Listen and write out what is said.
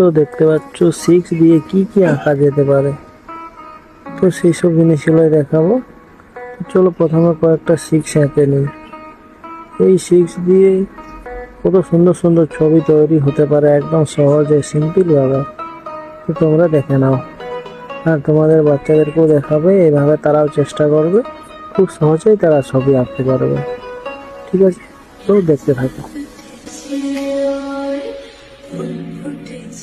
তো দেখতে পাচ্ছ সিক্স দিয়ে কি কি আঁকা যেতে পারে। তো সেই সব জিনিসগুলোই দেখাবো। চলো প্রথমে কয়েকটা সিক্স এঁকে নিই। এই সিক্স দিয়ে কত সুন্দর সুন্দর ছবি তৈরি হতে পারে, একদম সহজে সিম্পলভাবে তো তোমরা দেখে নাও। আর তোমাদের বাচ্চাদেরকেও দেখাবে এইভাবে তারাও চেষ্টা করবে। খুব সহজেই তারা ছবি আঁকতে পারবে। ঠিক আছে? তো দেখতে থাকো।